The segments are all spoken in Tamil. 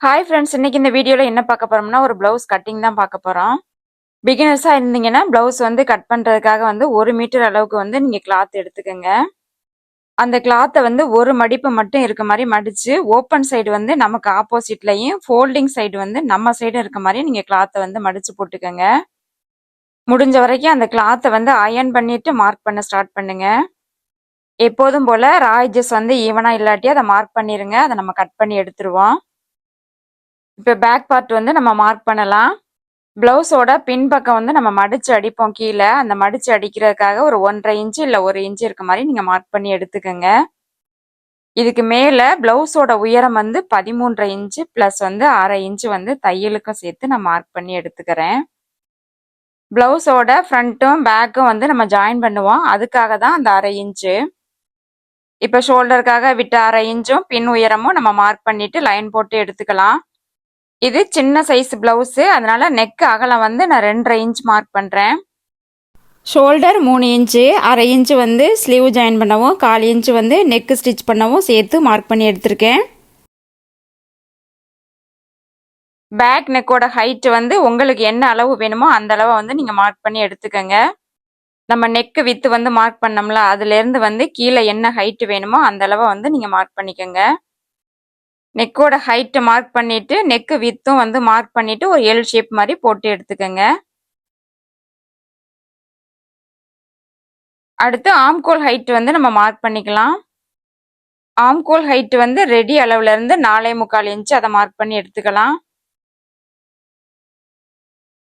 ஹாய் ஃப்ரெண்ட்ஸ் இன்னைக்கு இந்த வீடியோவில் என்ன பார்க்க போறோம்னா ஒரு ப்ளவுஸ் கட்டிங் தான் பார்க்க போகிறோம் பிகினர்ஸாக இருந்தீங்கன்னா ப்ளவுஸ் வந்து கட் பண்ணுறதுக்காக வந்து ஒரு மீட்டர் அளவுக்கு வந்து நீங்கள் கிளாத் எடுத்துக்கோங்க. அந்த கிளாத்தை வந்து ஒரு மடிப்பு மட்டும் இருக்க மாதிரி மடித்து ஓப்பன் சைடு வந்து நமக்கு ஆப்போசிட்லையும் ஃபோல்டிங் சைடு வந்து நம்ம சைடும் இருக்க மாதிரி நீங்கள் கிளாத்தை வந்து மடித்து போட்டுக்கோங்க. முடிஞ்ச வரைக்கும் அந்த கிளாத்தை வந்து அயன் பண்ணிட்டு மார்க் பண்ண ஸ்டார்ட் பண்ணுங்க. எப்போதும் போல் ராய்ஜஸ் வந்து ஈவனாக இல்லாட்டி அதை மார்க் பண்ணிடுங்க அதை நம்ம கட் பண்ணி எடுத்துருவோம். இப்போ பேக் பார்ட் வந்து நம்ம மார்க் பண்ணலாம். பிளவுஸோட பின்பக்கம் வந்து நம்ம மடிச்சு அடிப்போம் கீழே. அந்த மடிச்சு அடிக்கிறதுக்காக ஒரு ஒன்றரை இன்ச்சு இல்லை ஒரு இன்ச்சு இருக்க மாதிரி நீங்கள் மார்க் பண்ணி எடுத்துக்கோங்க. இதுக்கு மேலே பிளவுஸோட உயரம் வந்து பதிமூன்றரை இன்ச்சு ப்ளஸ் வந்து அரை இன்ச்சு வந்து தையலுக்கும் சேர்த்து நான் மார்க் பண்ணி எடுத்துக்கிறேன். பிளவுஸோட ஃப்ரண்ட்டும் பேக்கும் வந்து நம்ம ஜாயின் பண்ணுவோம். அதுக்காக தான் அந்த அரை இன்ச்சு. இப்போ ஷோல்டருக்காக விட்ட அரை இன்ச்சும் பின் உயரமும் நம்ம மார்க் பண்ணிட்டு லைன் போட்டு எடுத்துக்கலாம். இது சின்ன சைஸ் பிளவுஸு அதனால நெக் அகலம் வந்து நான் ரெண்டரை இன்ச் மார்க் பண்ணுறேன் ஷோல்டர் மூணு இன்ச்சு அரை இன்ச்சு வந்து ஸ்லீவ் ஜாயின் பண்ணவும் கால் இன்ச்சு வந்து நெக்கு ஸ்டிச் பண்ணவும் சேர்த்து மார்க் பண்ணி எடுத்திருக்கேன். பேக் நெக்கோட ஹைட் வந்து உங்களுக்கு என்ன அளவு வேணுமோ அந்த அளவை வந்து நீங்கள் மார்க் பண்ணி எடுத்துக்கோங்க. நம்ம நெக்கு வித்து வந்து மார்க் பண்ணோம்ல அதுலேருந்து வந்து கீழே என்ன ஹைட் வேணுமோ அந்த அளவை வந்து நீங்கள் மார்க் பண்ணிக்கோங்க. நெக்கோட ஹைட்டை மார்க் பண்ணிட்டு நெக்கு வித்தும் வந்து மார்க் பண்ணிட்டு ஒரு எல் ஷேப் மாதிரி போட்டு எடுத்துக்கோங்க. அடுத்து ஆம்கோல் ஹைட் வந்து நம்ம மார்க் பண்ணிக்கலாம். ஆம்கோல் ஹைட் வந்து ரெடி அளவுல இருந்து நாலே முக்கால் இன்ச்சு அதை மார்க் பண்ணி எடுத்துக்கலாம்.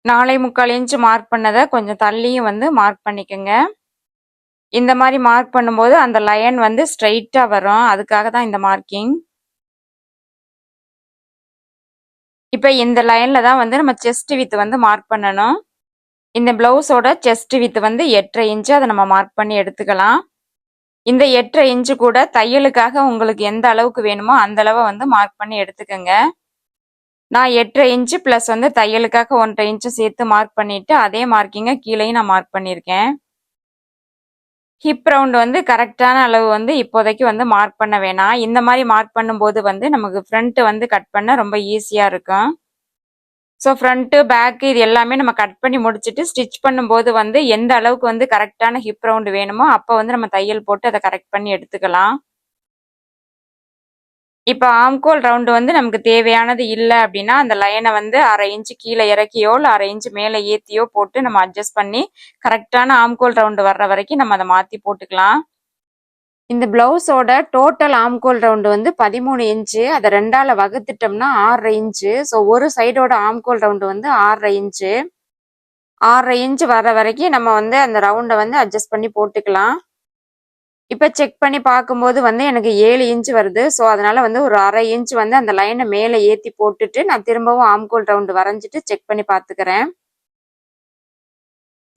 நாலே முக்கால் இன்ச்சு மார்க் பண்ணதை கொஞ்சம் தள்ளியும் வந்து மார்க் பண்ணிக்கோங்க. இந்த மாதிரி மார்க் பண்ணும்போது அந்த லயன் வந்து ஸ்ட்ரைட்டாக வரும். அதுக்காக தான் இந்த மார்க்கிங் இப்போ இந்த லைனில் தான் வந்து நம்ம செஸ்ட் வித் வந்து மார்க் பண்ணணும். இந்த ப்ளவுஸோட செஸ்ட் வித் வந்து எட்டரை இன்ச்சு அதை நம்ம மார்க் பண்ணி எடுத்துக்கலாம். இந்த எட்டரை இன்ச்சு கூட தையலுக்காக உங்களுக்கு எந்த அளவுக்கு வேணுமோ அந்த அளவை வந்து மார்க் பண்ணி எடுத்துக்கோங்க. நான் எட்டரை இன்ச்சு ப்ளஸ் வந்து தையலுக்காக ஒன்றரை இன்ச்சு சேர்த்து மார்க் பண்ணிவிட்டு அதே மார்க்கிங்கை கீழேயும் நான் மார்க் பண்ணியிருக்கேன். ஹிப் ரவுண்ட் வந்து கரெக்டான அளவு வந்து இப்போதைக்கு வந்து மார்க் பண்ண வேணாம். இந்த மாதிரி மார்க் பண்ணும்போது வந்து நமக்கு ஃப்ரண்ட்டு வந்து கட் பண்ண ரொம்ப ஈஸியாக இருக்கும். ஸோ ஃப்ரண்ட்டு பேக்கு இது எல்லாமே நம்ம கட் பண்ணி முடிச்சுட்டு ஸ்டிச் பண்ணும்போது வந்து எந்த அளவுக்கு வந்து கரெக்டான ஹிப் ரவுண்டு வேணுமோ அப்போ வந்து நம்ம தையல் போட்டு அதை கரெக்ட் பண்ணி எடுத்துக்கலாம். இப்போ ஆம்கோல் ரவுண்டு வந்து நமக்கு தேவையானது இல்லை அப்படின்னா அந்த லைனை வந்து அரை இன்ச்சு கீழே இறக்கியோ இல்லை அரை இன்ச்சு மேலே ஏற்றியோ போட்டு நம்ம அட்ஜஸ்ட் பண்ணி கரெக்டான ஆம்கோல் ரவுண்டு வர்ற வரைக்கும் நம்ம அதை மாற்றி போட்டுக்கலாம். இந்த பிளவுஸோட டோட்டல் ஆம்கோல் ரவுண்டு வந்து பதிமூணு இன்ச்சு அதை ரெண்டால் வகுத்துட்டோம்னா ஆறரை இன்ச்சு ஸோ ஒரு சைடோட ஆம்கோல் ரவுண்டு வந்து ஆறரை இன்ச்சு ஆறரை இன்ச்சு வர வரைக்கும் நம்ம வந்து அந்த ரவுண்டை வந்து அட்ஜஸ்ட் பண்ணி போட்டுக்கலாம். இப்போ செக் பண்ணி பார்க்கும்போது வந்து எனக்கு ஏழு இன்ச் வருது. ஸோ அதனால வந்து ஒரு அரை இன்ச் வந்து அந்த லைனை மேலே ஏற்றி போட்டுட்டு நான் திரும்பவும் ஆம்கோல் ரவுண்டு வரைஞ்சிட்டு செக் பண்ணி பார்த்துக்கிறேன்.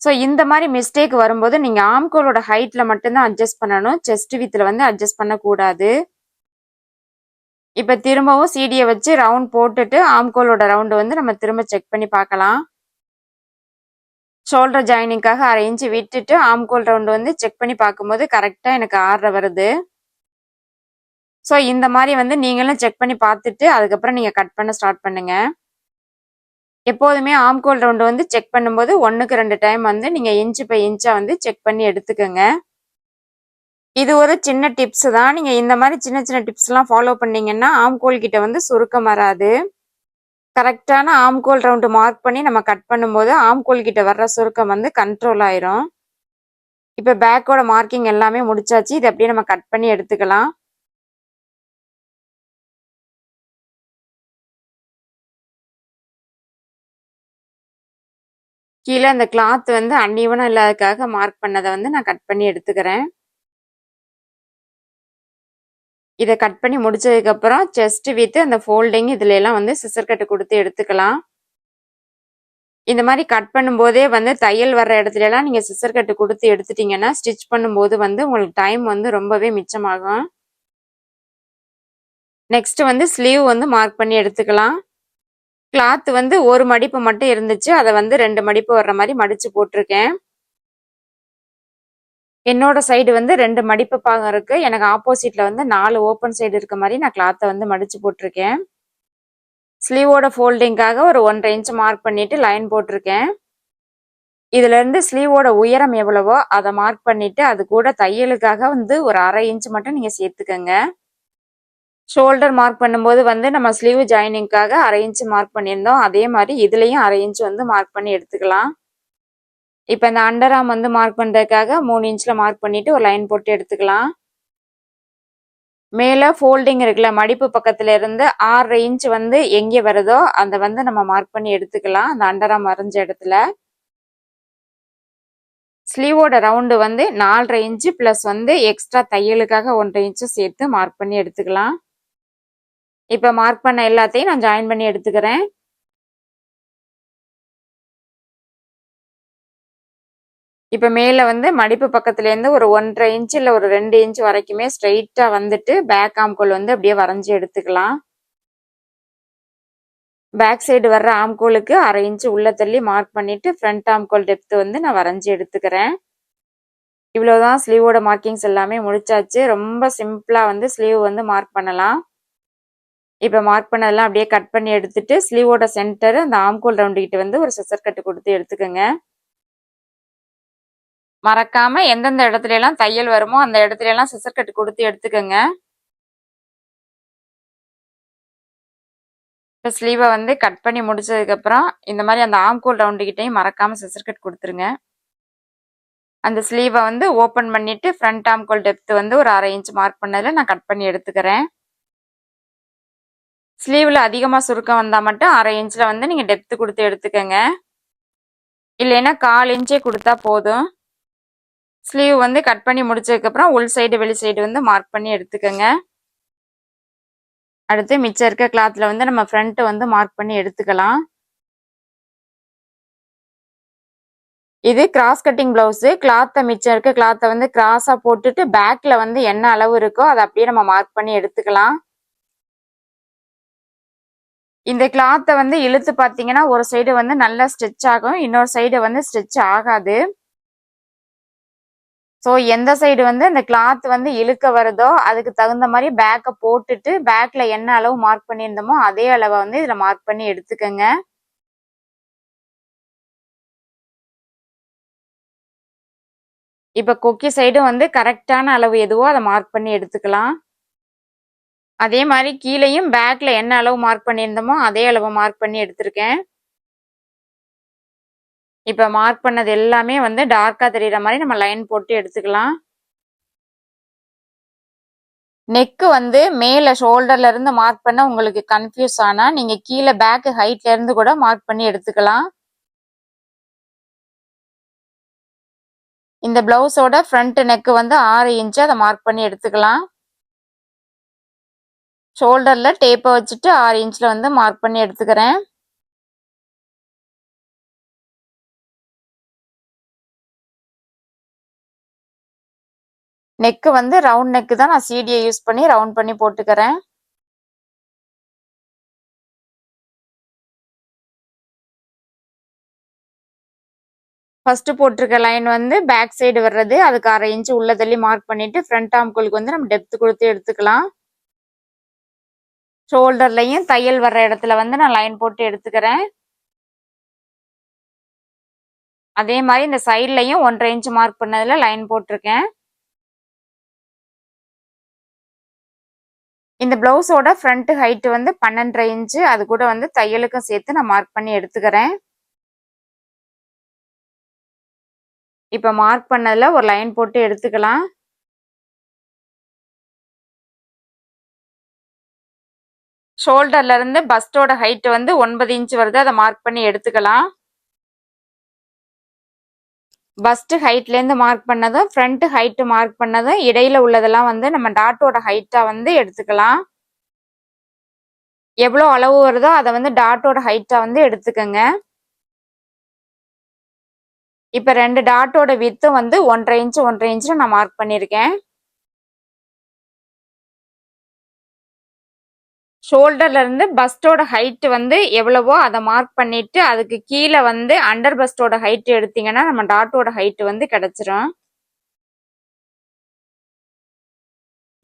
ஸோ இந்த மாதிரி மிஸ்டேக் வரும்போது நீங்கள் ஆம்கோலோட ஹைட்டில் மட்டும்தான் அட்ஜஸ்ட் பண்ணணும். செஸ்ட் வித்தில் வந்து அட்ஜஸ்ட் பண்ணக்கூடாது. இப்போ திரும்பவும் சீடியை வச்சு ரவுண்ட் போட்டுட்டு ஆம்கோலோட ரவுண்டு வந்து நம்ம திரும்ப செக் பண்ணி பார்க்கலாம். ஷோல்டர் ஜாயினிங்காக அரை இன்ச்சு விட்டுட்டு ஆம்கோல் ரவுண்டு வந்து செக் பண்ணி பார்க்கும்போது கரெக்டாக எனக்கு ஆறரை வருது. ஸோ இந்த மாதிரி வந்து நீங்களும் செக் பண்ணி பார்த்துட்டு அதுக்கப்புறம் நீங்கள் கட் பண்ண ஸ்டார்ட் பண்ணுங்கள் எப்போதுமே ஆம்கோல் ரவுண்டு வந்து செக் பண்ணும்போது ஒன்றுக்கு ரெண்டு டைம் வந்து நீங்கள் இன்ச்சு பை இன்ச்சாக வந்து செக் பண்ணி எடுத்துக்கோங்க. இது ஒரு சின்ன டிப்ஸ் தான். நீங்கள் இந்த மாதிரி சின்ன சின்ன டிப்ஸ்லாம் ஃபாலோ பண்ணீங்கன்னா ஆம்கோல் கிட்ட வந்து சுருக்கம் வராது. கரெக்டான ஆம்கோல் ரவுண்டு மார்க் பண்ணி நம்ம கட் பண்ணும்போது ஆம்கோல் கிட்ட வர்ற சுருக்கம் வந்து கண்ட்ரோல் ஆயிரும். இப்போ பேக்கோட மார்க்கிங் எல்லாமே முடிச்சாச்சு. இதை அப்படியே நம்ம கட் பண்ணி எடுத்துக்கலாம். கீழே அந்த கிளாத் வந்து அன்ஈவனாக இல்லாததுக்காக மார்க் பண்ணதை வந்து நான் கட் பண்ணி எடுத்துக்கிறேன். இதை கட் பண்ணி முடிச்சதுக்கப்புறம் செஸ்ட் வித்து அந்த ஃபோல்டிங் இதுல எல்லாம் வந்து சிசர் கட்டு கொடுத்து எடுத்துக்கலாம். இந்த மாதிரி கட் பண்ணும்போதே வந்து தையல் வர்ற இடத்துல எல்லாம் நீங்க சிசர் கட்டு கொடுத்து எடுத்துட்டீங்கன்னா ஸ்டிச் பண்ணும்போது வந்து உங்களுக்கு டைம் வந்து ரொம்பவே மிச்சமாகும். நெக்ஸ்ட் வந்து ஸ்லீவ் வந்து மார்க் பண்ணி எடுத்துக்கலாம். கிளாத் வந்து ஒரு மடிப்பு மட்டும் இருந்துச்சு. அதை வந்து ரெண்டு மடிப்பு வர்ற மாதிரி மடிச்சு போட்டிருக்கேன். என்னோட சைடு வந்து ரெண்டு மடிப்பு பாகம் இருக்கு. எனக்கு ஆப்போசிட்ல வந்து நாலு ஓப்பன் சைடு இருக்க மாதிரி நான் கிளாத்தை வந்து மடிச்சு போட்டிருக்கேன். ஸ்லீவோட ஃபோல்டிங்காக ஒரு ஒன்றரை இன்ச் மார்க் பண்ணிட்டு லைன் போட்டிருக்கேன். இதுல இருந்து ஸ்லீவோட உயரம் எவ்வளவோ அதை மார்க் பண்ணிட்டு அது கூட தையலுக்காக வந்து ஒரு அரை இன்ச் மட்டும் நீங்க சேர்த்துக்கங்க. ஷோல்டர் மார்க் பண்ணும்போது வந்து நம்ம ஸ்லீவ் ஜாயினிங்காக அரை இன்ச் மார்க் பண்ணியிருந்தோம். அதே மாதிரி இதுலயும் அரை இன்ச் வந்து மார்க் பண்ணி எடுத்துக்கலாம். இப்போ இந்த அண்டர் ஆம் வந்து மார்க் பண்ணுறதுக்காக மூணு இன்ச்சில் மார்க் பண்ணிவிட்டு ஒரு லைன் போட்டு எடுத்துக்கலாம். மேலே ஃபோல்டிங் இருக்குல்ல மடிப்பு பக்கத்துல இருந்து ஆறரை இன்ச் வந்து எங்கே வருதோ அதை வந்து நம்ம மார்க் பண்ணி எடுத்துக்கலாம் அந்த அண்டராம் வரைஞ்ச இடத்துல. ஸ்லீவோட ரவுண்டு வந்து நாலரை இன்ச்சு ப்ளஸ் வந்து எக்ஸ்ட்ரா தையலுக்காக ஒன்றரை இன்ச்சு சேர்த்து மார்க் பண்ணி எடுத்துக்கலாம். இப்போ மார்க் பண்ண எல்லாத்தையும் நான் ஜாயின் பண்ணி எடுத்துக்கிறேன். இப்போ மேலே வந்து மடிப்பு பக்கத்துலேருந்து ஒரு ஒன்றரை இன்ச் இல்லை ஒரு ரெண்டு இன்ச் வரைக்குமே ஸ்ட்ரைட்டாக வந்துட்டு பேக் ஆம்கோல் வந்து அப்படியே வரைஞ்சி எடுத்துக்கலாம். பேக் சைடு வர்ற ஆம்கோலுக்கு அரை இன்ச்சு உள்ள தள்ளி மார்க் பண்ணிட்டு ஃப்ரண்ட் ஆம்கோல் டெப்த்து வந்து நான் வரைஞ்சி எடுத்துக்கிறேன். இவ்வளோதான் ஸ்லீவோட மார்க்கிங்ஸ் எல்லாமே முடிச்சாச்சு. ரொம்ப சிம்பிளாக வந்து ஸ்லீவ் வந்து மார்க் பண்ணலாம். இப்போ மார்க் பண்ணதெல்லாம் அப்படியே கட் பண்ணி எடுத்துட்டு ஸ்லீவோட சென்டர் அந்த ஆம்கோல் ரவுண்டு வந்து ஒரு சிசர் கட்டு கொடுத்து எடுத்துக்கோங்க. மறக்காம எந்தெந்த இடத்துல எல்லாம் தையல் வருமோ அந்த இடத்துல எல்லாம் சிசர் கட்டு கொடுத்து எடுத்துக்கோங்க. இப்போ ஸ்லீவை வந்து கட் பண்ணி முடிச்சதுக்கப்புறம் இந்த மாதிரி அந்த ஆம்கோல் ரவுண்டு கிட்டையும் மறக்காம சிசர் கட் கொடுத்துருங்க. அந்த ஸ்லீவை வந்து ஓப்பன் பண்ணிட்டு ஃப்ரண்ட் ஆம்கோல் டெப்த் வந்து ஒரு அரை இன்ச் மார்க் பண்ணதில் நான் கட் பண்ணி எடுத்துக்கிறேன். ஸ்லீவில் அதிகமாக சுருக்கம் வந்தால் மட்டும் அரை இன்ச்சில் வந்து நீங்கள் டெப்த்து கொடுத்து எடுத்துக்கோங்க. இல்லைன்னா கால் இன்ச்சே கொடுத்தா போதும். ஸ்லீவ் வந்து கட் பண்ணி முடிச்சதுக்கப்புறம் உள் சைடு வெளி சைடு வந்து மார்க் பண்ணி எடுத்துக்கோங்க. அடுத்து மிச்சம் இருக்க கிளாத்தில் வந்து நம்ம ஃப்ரண்ட்டு வந்து மார்க் பண்ணி எடுத்துக்கலாம். இது கிராஸ் கட்டிங் பிளவுஸு கிளாத்தை மிச்சம் இருக்க கிளாத்தை வந்து கிராஸாக போட்டுட்டு பேக்கில் வந்து என்ன அளவு இருக்கோ அதை அப்படியே நம்ம மார்க் பண்ணி எடுத்துக்கலாம். இந்த கிளாத்தை வந்து இழுத்து பார்த்தீங்கன்னா ஒரு சைடு வந்து நல்லா ஸ்ட்ரெச் ஆகும் இன்னொரு சைடு வந்து ஸ்ட்ரெச் ஆகாது. ஸோ எந்த சைடு வந்து இந்த கிளாத் வந்து இழுக்க வருதோ அதுக்கு தகுந்த மாதிரி பேக்கை போட்டுட்டு பேக்கில் என்ன அளவு மார்க் பண்ணியிருந்தோமோ அதே அளவை வந்து இதில் மார்க் பண்ணி எடுத்துக்கோங்க. இப்போ கொக்கி சைடும் வந்து கரெக்டான அளவு எதுவோ அதை மார்க் பண்ணி எடுத்துக்கலாம். அதே மாதிரி கீழேயும் பேக்கில் என்ன அளவு மார்க் பண்ணியிருந்தோமோ அதே அளவு மார்க் பண்ணி எடுத்திருக்கேன். இப்போ மார்க் பண்ணது எல்லாமே வந்து டார்க்காக தெரிகிற மாதிரி நம்ம லைன் போட்டு எடுத்துக்கலாம். நெக்கு வந்து மேலே ஷோல்டர்லேருந்து மார்க் பண்ண உங்களுக்கு கன்ஃபியூஸ் ஆனால் நீங்கள் கீழே பேக்கு ஹைட்லேருந்து கூட மார்க் பண்ணி எடுத்துக்கலாம். இந்த பிளவுஸோட ஃப்ரண்ட் நெக்கு வந்து ஆறு இன்ச்சு அதை மார்க் பண்ணி எடுத்துக்கலாம். ஷோல்டரில் டேப்பை வச்சுட்டு ஆறு இன்ச்சில் வந்து மார்க் பண்ணி எடுத்துக்கிறேன். நெக்கு வந்து ரவுண்ட் நெக்கு தான் நான் சீடியை யூஸ் பண்ணி ரவுண்ட் பண்ணி போட்டுக்கிறேன். ஃபஸ்ட்டு போட்டிருக்க லைன் வந்து பேக் சைடு வர்றது அதுக்கு அரை இன்ச்சு உள்ள தள்ளி மார்க் பண்ணிட்டு ஃப்ரண்ட் ஆம்குளுக்கு வந்து நம்ம டெப்த் கொடுத்து எடுத்துக்கலாம். ஷோல்டர்லையும் தையல் வர்ற இடத்துல வந்து நான் லைன் போட்டு எடுத்துக்கிறேன். அதே மாதிரி இந்த சைட்லையும் ஒன்றரை இன்ச்சு மார்க் பண்ணதில் லைன் போட்டிருக்கேன். இந்த பிளவுஸோட ஃப்ரண்ட் ஹைட் வந்து பன்னெண்டரை இன்ச்சு. அது கூட வந்து தையலுக்கும் சேர்த்து நான் மார்க் பண்ணி எடுத்துக்கிறேன். இப்போ மார்க் பண்ணதுல ஒரு லைன் போட்டு எடுத்துக்கலாம். ஷோல்டர்ல இருந்து பஸ்டோட ஹைட் வந்து ஒன்பது இன்ச் வருது. அதை மார்க் பண்ணி எடுத்துக்கலாம். பஸ்ட் ஹைட்லேருந்து மார்க் பண்ணதும் ஃப்ரண்ட் ஹைட்டு மார்க் பண்ணதும் இடையில உள்ளதெல்லாம் வந்து நம்ம டாட்டோட ஹைட்டாக வந்து எடுத்துக்கலாம். எவ்வளோ அளவு வருதோ அதை வந்து டாட்டோட ஹைட்டாக வந்து எடுத்துக்கோங்க. இப்போ ரெண்டு டாட்டோட வித்தும் வந்து ஒன்றரை இன்ச்சு ஒன்றரை இன்ச்சு நான் மார்க் பண்ணியிருக்கேன். ஷோல்டர்ல இருந்து பஸ்டோட ஹைட் வந்து எவ்வளவோ அதை மார்க் பண்ணிட்டு அதுக்கு கீழே வந்து அண்டர் பஸ்டோட ஹைட் எடுத்தீங்கன்னா நம்ம டாட்டோட ஹைட் வந்து கிடைச்சிரும்.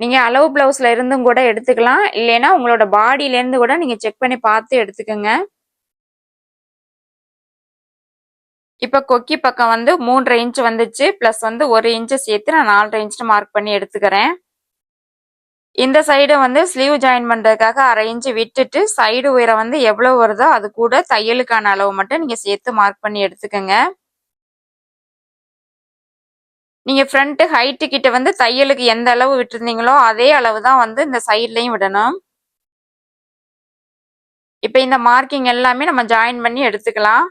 நீங்க அளவு பிளவுஸ்ல இருந்தும் கூட எடுத்துக்கலாம். இல்லைன்னா உங்களோட பாடியில இருந்து கூட நீங்க செக் பண்ணி பார்த்து எடுத்துக்கோங்க. இப்ப கொக்கி பக்கம் வந்து மூன்றரை இன்ச் வந்துச்சு. பிளஸ் வந்து ஒரு இன்ச் சேர்த்து நான் நாலரை இன்ச்சு மார்க் பண்ணி எடுத்துக்கிறேன். இந்த சைடு வந்து ஸ்லீவ் ஜாயின் பண்ணுறதுக்காக அரை இன்ச் விட்டுட்டு சைடு உயரம் வந்து எவ்வளோ வருதோ அது கூட தையலுக்கான அளவு மட்டும் நீங்கள் சேர்த்து மார்க் பண்ணி எடுத்துக்கோங்க. நீங்கள் ஃப்ரண்ட்டு ஹைட்டு கிட்ட வந்து தையலுக்கு எந்த அளவு விட்டுருந்தீங்களோ அதே அளவு தான் வந்து இந்த சைட்லையும் விடணும். இப்போ இந்த மார்க்கிங் எல்லாமே நம்ம ஜாயின் பண்ணி எடுத்துக்கலாம்.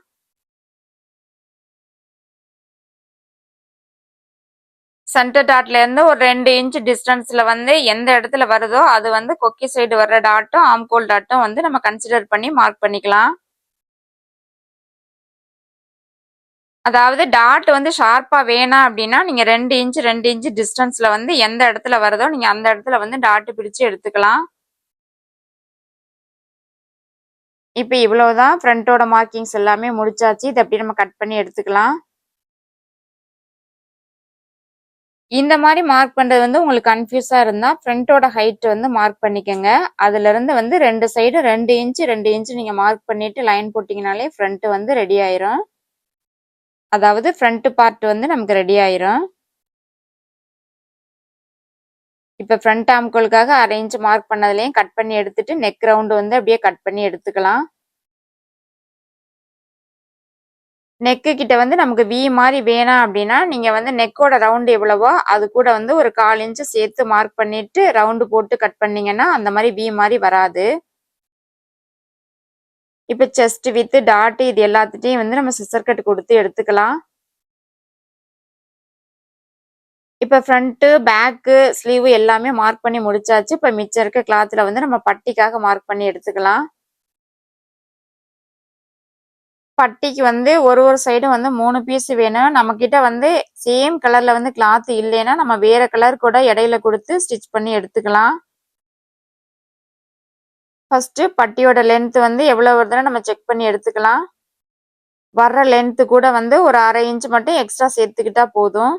சென்டர் டாட்ல இருந்து ஒரு ரெண்டு இன்ச் டிஸ்டன்ஸ்ல வந்து எந்த இடத்துல வருதோ அது வந்து கொக்கி சைடு வர்ற டாட்டும் ஆம்கோல் டாட்டும் வந்து நம்ம கன்சிடர் பண்ணி மார்க் பண்ணிக்கலாம். அதாவது டாட் வந்து ஷார்ப்பா வேணாம் அப்படின்னா நீங்க ரெண்டு இன்ச் ரெண்டு இன்ச் டிஸ்டன்ஸ்ல வந்து எந்த இடத்துல வருதோ நீங்க அந்த இடத்துல வந்து டாட் பிடிச்சு எடுத்துக்கலாம். இப்போ இவ்வளவுதான் ஃப்ரண்ட்டோட மார்க்கிங்ஸ் எல்லாமே முடிச்சாச்சு. இதை அப்படி நம்ம கட் பண்ணி எடுத்துக்கலாம். இந்த மாதிரி மார்க் பண்ணுறது வந்து உங்களுக்கு கன்ஃபியூஸாக இருந்தால் ஃப்ரண்ட்டோட ஹைட் வந்து மார்க் பண்ணிக்கோங்க. அதுலேருந்து வந்து ரெண்டு சைடு ரெண்டு இன்ச் ரெண்டு இன்ச்சு நீங்கள் மார்க் பண்ணிவிட்டு லைன் போட்டிங்கனாலே ஃப்ரண்ட் வந்து ரெடி ஆயிரும். அதாவது ஃப்ரண்ட்டு பார்ட் வந்து நமக்கு ரெடி ஆயிரும். இப்போ ஃப்ரண்ட் ஆம்கோலுக்காக அரை இன்ச் மார்க் பண்ணதுலையும் கட் பண்ணி எடுத்துட்டு நெக் ரவுண்டு வந்து அப்படியே கட் பண்ணி எடுத்துக்கலாம். நெக்கு கிட்ட வந்து நமக்கு வி மாதிரி வேணாம் அப்படின்னா நீங்க வந்து நெக்கோட ரவுண்டு எவ்வளவோ அது கூட வந்து ஒரு கால் இன்ச்சு சேர்த்து மார்க் பண்ணிட்டு ரவுண்டு போட்டு கட் பண்ணீங்கன்னா அந்த மாதிரி வி மாதிரி வராது. இப்போ செஸ்ட் வித்து டாட் இது எல்லாத்துட்டையும் வந்து நம்ம சிசர் கட் கொடுத்து எடுத்துக்கலாம். இப்போ ஃப்ரண்ட்டு பேக்கு ஸ்லீவு எல்லாமே மார்க் பண்ணி முடிச்சாச்சு. இப்போ மிச்சம் இருக்க கிளாத்தில் வந்து நம்ம பட்டிக்காக மார்க் பண்ணி எடுத்துக்கலாம். பட்டிக்கு வந்து ஒரு ஒரு சைடும் வந்து மூணு பீஸ் வேணும். நம்ம கிட்ட வந்து சேம் கலர்ல வந்து கிளாத் இல்லைன்னா நம்ம வேற கலர் கூட இடையில கொடுத்து ஸ்டிச் பண்ணி எடுத்துக்கலாம். ஃபர்ஸ்ட் பட்டியோட லென்த் வந்து எவ்வளவு வருதுன்னு நம்ம செக் பண்ணி எடுத்துக்கலாம். வர்ற லென்த்து கூட வந்து ஒரு அரை இன்ச் மட்டும் எக்ஸ்ட்ரா சேர்த்துக்கிட்டா போதும்.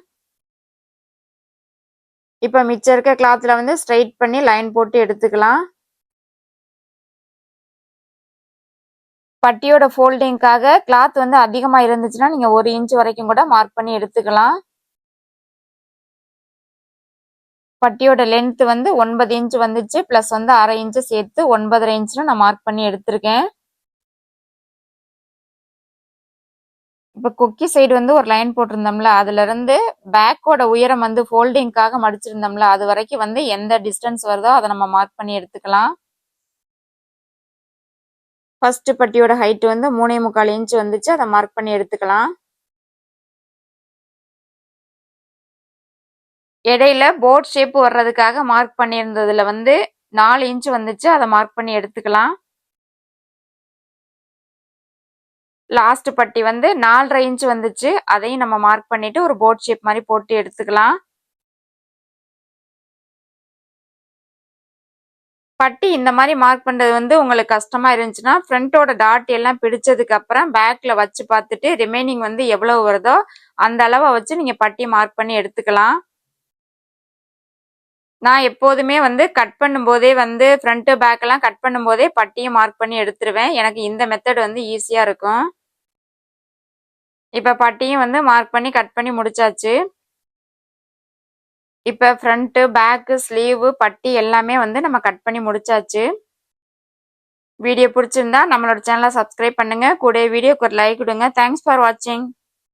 இப்போ மிச்சம் இருக்க கிளாத்தில் வந்து ஸ்ட்ரைட் பண்ணி லைன் போட்டு எடுத்துக்கலாம். பட்டியோட ஃபோல்டிங்க்காக கிளாத் வந்து அதிகமாக இருந்துச்சுன்னா நீங்கள் ஒரு இன்ச் வரைக்கும் கூட மார்க் பண்ணி எடுத்துக்கலாம். பட்டியோட லென்த் வந்து ஒன்பது இன்ச் வந்துச்சு. ப்ளஸ் வந்து அரை இன்ச்சு சேர்த்து ஒன்பதரை இன்ச்னு நான் மார்க் பண்ணி எடுத்திருக்கேன். இப்போ கொக்கி சைடு வந்து ஒரு லைன் போட்டிருந்தோம்ல அதுலேருந்து பேக்கோட உயரம் வந்து ஃபோல்டிங்க்காக மடிச்சிருந்தோம்ல அது வரைக்கும் வந்து எந்த டிஸ்டன்ஸ் வருதோ அதை நம்ம மார்க் பண்ணி எடுத்துக்கலாம். ஃபர்ஸ்ட் பட்டியோட ஹைட் வந்து மூணே முக்கால் இன்ச் வந்துச்சு. அதை மார்க் பண்ணி எடுத்துக்கலாம். இடையில போர்ட் ஷேப் வர்றதுக்காக மார்க் பண்ணியிருந்ததுல வந்து நாலு இன்ச் வந்துச்சு. அதை மார்க் பண்ணி எடுத்துக்கலாம். லாஸ்ட் பட்டி வந்து நாலரை இன்ச் வந்துச்சு. அதையும் நம்ம மார்க் பண்ணிட்டு ஒரு போர்ட் ஷேப் மாதிரி போட்டு எடுத்துக்கலாம். பட்டி இந்த மாதிரி மார்க் பண்ணுறது வந்து உங்களுக்கு கஷ்டமாக இருந்துச்சுன்னா ஃப்ரண்ட்டோட டாட் எல்லாம் பிடிச்சதுக்கு அப்புறம் வச்சு பார்த்துட்டு ரிமைனிங் வந்து எவ்வளோ வருதோ அந்த அளவை வச்சு நீங்கள் பட்டி மார்க் பண்ணி எடுத்துக்கலாம். நான் எப்போதுமே வந்து கட் பண்ணும்போதே வந்து ஃப்ரண்ட்டு பேக்கெல்லாம் கட் பண்ணும்போதே பட்டியும் மார்க் பண்ணி எடுத்துருவேன். எனக்கு இந்த மெத்தட் வந்து ஈஸியாக இருக்கும். இப்போ பட்டியும் வந்து மார்க் பண்ணி கட் பண்ணி முடிச்சாச்சு. இப்ப ஃப்ரண்ட் பேக்கு ஸ்லீவு பட்டி எல்லாமே வந்து நம்ம கட் பண்ணி முடிச்சாச்சு. வீடியோ பிடிச்சிருந்தா நம்மளோட சேனலை சப்ஸ்கிரைப் பண்ணுங்க. கூட வீடியோக்கு ஒரு லைக் கொடுங்க. தேங்க்ஸ் ஃபார் வாட்சிங்